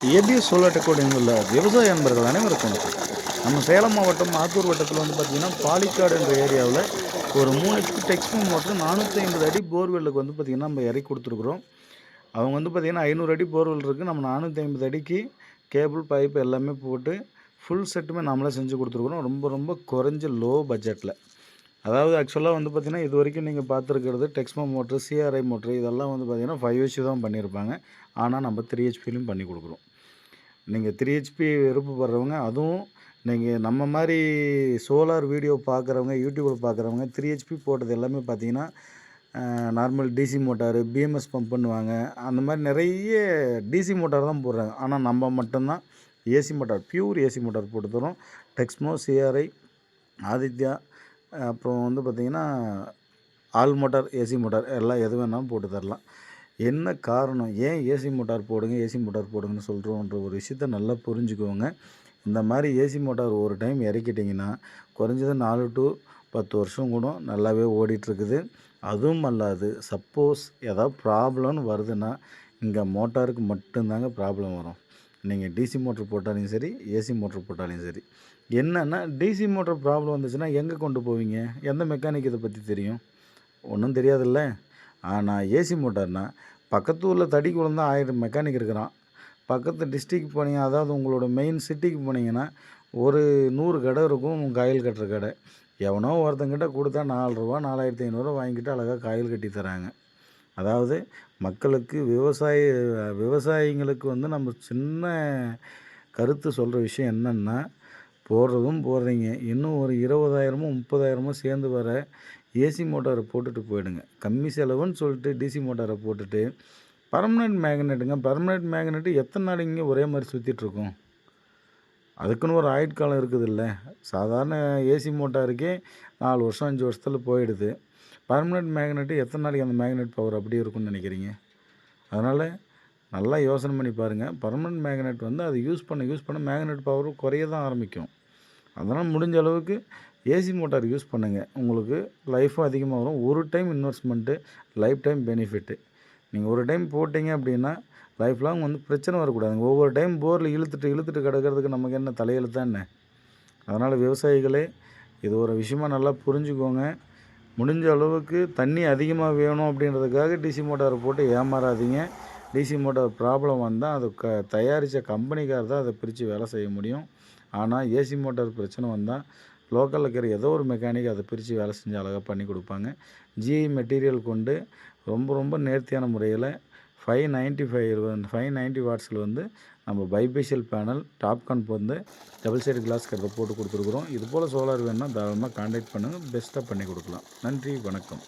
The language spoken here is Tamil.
ஏபிஎஸ் சோலார் டெக்கோடிங் உள்ள விவசாய அன்பர்கள் அனைவருக்கும் நம்ம சேலம் மாவட்டம் ஆத்தூர் வட்டத்தில் வந்து பார்த்திங்கன்னா பாலிக்காடு என்ற ஏரியாவில் ஒரு மூணு ஹெச்பி மோட்டர் நானூற்றி ஐம்பது அடி போர்வெல்லுக்கு வந்து பார்த்திங்கன்னா நம்ம இறக்கி கொடுத்துருக்குறோம். அவங்க வந்து பார்த்திங்கன்னா ஐநூறு அடி போர்வெல் இருக்குது நம்ம நானூற்றி ஐம்பது அடிக்கு கேபிள் பைப் எல்லாமே போட்டு ஃபுல் செட்டுமே நம்மளே செஞ்சு கொடுத்துருக்குறோம். ரொம்ப ரொம்ப குறைஞ்ச லோ பட்ஜெட்டில் அதாவது ஆக்சுவலாக வந்து பார்த்திங்கன்னா இது வரைக்கும் நீங்கள் பார்த்துருக்கிறது டெக்ஸ்மோ மோட்ரு சிஆர்ஐ மோட்ரு இதெல்லாம் வந்து பார்த்திங்கன்னா ஃபைவ் ஹெச்பி தான் பண்ணியிருப்பாங்க ஆனால் நம்ம த்ரீ ஹெச்பிலையும் பண்ணி கொடுக்குறோம். நீங்கள் த்ரீ ஹெச்பி விருப்பப்படுறவங்க அதுவும் நீங்கள் நம்ம மாதிரி சோலார் வீடியோ பார்க்குறவங்க யூடியூப்பில் பார்க்குறவங்க த்ரீ ஹெச்பி போட்டது எல்லாமே பார்த்தீங்கன்னா normal DC motor BMS pump பண்ணுவாங்க. அந்த மாதிரி நிறைய டிசி மோட்டார் தான் போடுறாங்க. ஆனால் நம்ம மட்டும்தான் AC motor pure AC motor போட்டு தரோம். டெக்ஸ்மோ சிஆர்ஐ ஆதித்யா அப்புறம் வந்து பார்த்திங்கன்னா ஆல் மோட்டார் ஏசி மோட்டார் எல்லாம் எது வேணாலும் போட்டு தரலாம். என்ன காரணம்? ஏன் ஏசி மோட்டார் போடுங்க ஏசி மோட்டார் போடுங்கன்னு சொல்கிறோன்ற ஒரு விஷயத்த நல்லா புரிஞ்சுக்கோங்க. இந்த மாதிரி ஏசி மோட்டார் ஒரு டைம் இறக்கிட்டிங்கன்னா குறைஞ்சது நாலு டு பத்து வருஷம் கூட நல்லாவே ஓடிட்டுருக்குது. அதுவும் அல்லாது சப்போஸ் ஏதாவது ப்ராப்ளம்னு வருதுன்னா இங்கே மோட்டாருக்கு மட்டும்தாங்க ப்ராப்ளம் வரும். நீங்கள் டிசி மோட்ரு போட்டாலும் சரி ஏசி மோட்ரு போட்டாலும் சரி என்னென்னா டிசி மோட்டர் ப்ராப்ளம் வந்துச்சுன்னா எங்கே கொண்டு போவீங்க? எந்த மெக்கானிக் இதை பற்றி தெரியும்? ஒன்றும் தெரியாதுல்ல. ஆனால் ஏசி மோட்டார்னால் பக்கத்து ஊரில் தடி குழந்த ஆயிரம் மெக்கானிக் இருக்கிறான். பக்கத்து டிஸ்ட்ரிக் போனீங்க அதாவது உங்களோட மெயின் சிட்டிக்கு போனீங்கன்னா ஒரு நூறு கடை இருக்கும் காயில் கட்டுற கடை. எவனோ ஒருத்தங்கிட்ட கொடுத்தா நாலு ரூபா நாலாயிரத்தி ஐநூறுரூவா வாங்கிட்டு அழகாக காயில் கட்டி தராங்க. அதாவது மக்களுக்கு விவசாய விவசாயிங்களுக்கு வந்து நம்ம சின்ன கருத்து சொல்கிற விஷயம் என்னென்னா போடுறதும் போடுறீங்க. இன்னும் ஒரு இருபதாயிரமோ முப்பதாயிரமோ சேர்ந்து வர ஏசி மோட்டாரை போட்டுட்டு போயிடுங்க. கம்மி செலவுன்னு சொல்லிட்டு டிசி மோட்டாரை போட்டுட்டு பர்மனெண்ட் மேக்னெட்டுங்க பர்மனெண்ட் மேக்னெட்டு எத்தனை நாளைங்க ஒரே மாதிரி சுற்றிட்டுருக்கோம் அதுக்குன்னு ஒரு ஆயுட்காலம் இருக்குது இல்லை சாதாரண ஏசி மோட்டாருக்கே நாலு வருஷம் அஞ்சு வருஷத்தில் போயிடுது. பர்மனெண்ட் மேக்னெட்டு எத்தனை நாளைக்கு அந்த மேக்னெட் பவர் அப்படியே இருக்கும்னு நினைக்கிறீங்க? அதனால் நல்லா யோசனை பண்ணி பாருங்கள் பர்மனெண்ட் மேக்னெட் வந்து அது யூஸ் பண்ண யூஸ் பண்ண மேக்னெட் பவர் குறைய தான் ஆரம்பிக்கும். அதனால் முடிஞ்ச அளவுக்கு ஏசி மோட்டார் யூஸ் பண்ணுங்கள் உங்களுக்கு லைஃப்பும் அதிகமாக வரும். ஒரு time investment life time benefit நீங்கள் ஒரு டைம் போட்டிங்க அப்படின்னா லைஃப் லாங் வந்து பிரச்சனை வரக்கூடாதுங்க ஒவ்வொரு டைம் போரில் இழுத்துட்டு இழுத்துட்டு கிடக்கிறதுக்கு நமக்கு என்ன தலையெழுத்தா என்ன? அதனால் விவசாயிகளே இது ஒரு விஷயமா நல்லா புரிஞ்சுக்கோங்க. முடிஞ்ச அளவுக்கு தண்ணி அதிகமாக வேணும் அப்படின்றதுக்காக டிசி மோட்டாரை போட்டு ஏமாறாதீங்க. டிசி மோட்டார் ப்ராப்ளம் வந்தால் அது க தயாரித்த கம்பெனிக்கார் தான் அதை பிரித்து வேலை செய்ய முடியும். ஆனால் ஏசி மோட்டார் பிரச்சனை வந்தால் லோக்கலில் இருக்கிற ஏதோ ஒரு மெக்கானிக் அதை பிரித்து வேலை செஞ்சு அழகாக பண்ணி கொடுப்பாங்க. ஜிஐ மெட்டீரியல் கொண்டு ரொம்ப ரொம்ப நேர்த்தியான முறையில் five ninety five five ninety வாட்ஸில் வந்து நம்ம பைபேஷியல் பேனல் டாப்கான் வந்து டபுள் சைடு கிளாஸ் கட்டை போட்டு கொடுத்துருக்குறோம். இது போல் சோலார் வேணும்னா தாராளமாக காண்டாக்ட் பண்ணுங்கள் பெஸ்ட்டாக பண்ணி கொடுக்கலாம். நன்றி வணக்கம்.